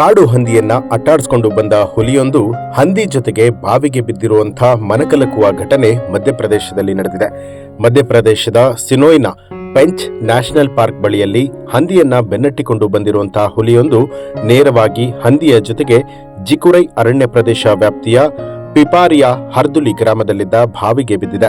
ಕಾಡು ಹಂದಿಯನ್ನ ಅಟ್ಟಾಡಿಸ್ಕೊಂಡು ಬಂದ ಹುಲಿಯೊಂದು ಹಂದಿ ಜೊತೆಗೆ ಬಾವಿಗೆ ಬಿದ್ದಿರುವಂತಹ ಮನಕಲಕುವ ಘಟನೆ ಮಧ್ಯಪ್ರದೇಶದಲ್ಲಿ ನಡೆದಿದೆ. ಮಧ್ಯಪ್ರದೇಶದ ಸಿನೋಯ್ನ ಪೆಂಚ್ ನ್ಯಾಷನಲ್ ಪಾರ್ಕ್ ಬಳಿಯಲ್ಲಿ ಹಂದಿಯನ್ನ ಬೆನ್ನಟ್ಟಿಕೊಂಡು ಬಂದಿರುವಂತಹ ಹುಲಿಯೊಂದು ನೇರವಾಗಿ ಹಂದಿಯ ಜೊತೆಗೆ ಜಿಕುರೈ ಅರಣ್ಯ ಪ್ರದೇಶ ವ್ಯಾಪ್ತಿಯ ಪಿಪಾರಿಯ ಹರ್ದುಲಿ ಗ್ರಾಮದಲ್ಲಿದ್ದ ಬಾವಿಗೆ ಬಿದ್ದಿದೆ.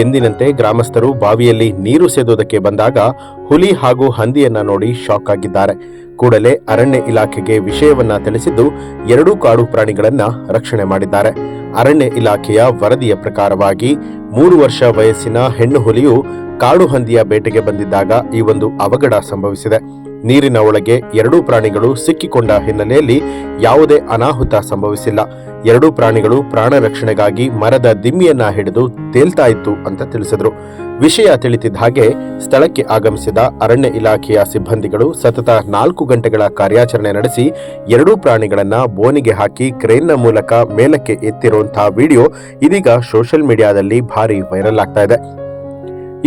ಎಂದಿನಂತೆ ಗ್ರಾಮಸ್ಥರು ಬಾವಿಯಲ್ಲಿ ನೀರು ಸೇದೋದಕ್ಕೆ ಬಂದಾಗ ಹುಲಿ ಹಾಗೂ ಹಂದಿಯನ್ನ ನೋಡಿ ಶಾಕ್ ಆಗಿದ್ದಾರೆ. ಕೂಡಲೇ ಅರಣ್ಯ ಇಲಾಖೆಗೆ ವಿಷಯವನ್ನ ತಿಳಿಸಿದ್ದು ಎರಡೂ ಕಾಡು ಪ್ರಾಣಿಗಳನ್ನ ರಕ್ಷಣೆ ಮಾಡಿದ್ದಾರೆ. ಅರಣ್ಯ ಇಲಾಖೆಯ ವರದಿಯ ಪ್ರಕಾರವಾಗಿ ಮೂರು ವರ್ಷ ವಯಸ್ಸಿನ ಹೆಣ್ಣು ಹುಲಿಯು ಕಾಡು ಹಂದಿಯ ಬೇಟೆಗೆ ಬಂದಿದ್ದಾಗ ಈ ಒಂದು ಅವಘಡ ಸಂಭವಿಸಿದೆ. ನೀರಿನ ಒಳಗೆ ಎರಡೂ ಪ್ರಾಣಿಗಳು ಸಿಕ್ಕಿಕೊಂಡ ಹಿನ್ನೆಲೆಯಲ್ಲಿ ಯಾವುದೇ ಅನಾಹುತ ಸಂಭವಿಸಿಲ್ಲ. ಎರಡೂ ಪ್ರಾಣಿಗಳು ಪ್ರಾಣ ರಕ್ಷಣೆಗಾಗಿ ಮರದ ದಿಮ್ಮಿಯನ್ನ ಹಿಡಿದು ತೇಲ್ತಾ ಇತ್ತು ಅಂತ ತಿಳಿಸಿದ್ರು. ವಿಷಯ ತಿಳಿತಿದ್ದ ಹಾಗೆ ಸ್ಥಳಕ್ಕೆ ಆಗಮಿಸಿದ ಅರಣ್ಯ ಇಲಾಖೆಯ ಸಿಬ್ಬಂದಿಗಳು ಸತತ ನಾಲ್ಕು ಗಂಟೆಗಳ ಕಾರ್ಯಾಚರಣೆ ನಡೆಸಿ ಎರಡೂ ಪ್ರಾಣಿಗಳನ್ನ ಬೋನಿಗೆ ಹಾಕಿ ಕ್ರೇನ್ನ ಮೂಲಕ ಮೇಲಕ್ಕೆ ಎತ್ತಿರುವಂತಹ ವಿಡಿಯೋ ಇದೀಗ ಸೋಷಿಯಲ್ ಮೀಡಿಯಾದಲ್ಲಿ ಭಾರಿ ವೈರಲ್ ಆಗ್ತಾ ಇದೆ.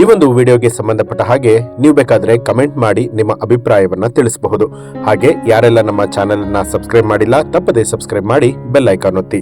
ಈ ಒಂದು ವಿಡಿಯೋಗೆ ಸಂಬಂಧಪಟ್ಟ ಹಾಗೆ ನೀವು ಬೇಕಾದರೆ ಕಮೆಂಟ್ ಮಾಡಿ ನಿಮ್ಮ ಅಭಿಪ್ರಾಯವನ್ನು ತಿಳಿಸಬಹುದು. ಹಾಗೆ ಯಾರೆಲ್ಲ ನಮ್ಮ ಚಾನೆಲ್ನ ಸಬ್ಸ್ಕ್ರೈಬ್ ಮಾಡಿಲ್ಲ, ತಪ್ಪದೆ ಸಬ್ಸ್ಕ್ರೈಬ್ ಮಾಡಿ ಬೆಲ್ ಐಕಾನ್ ಒತ್ತಿ.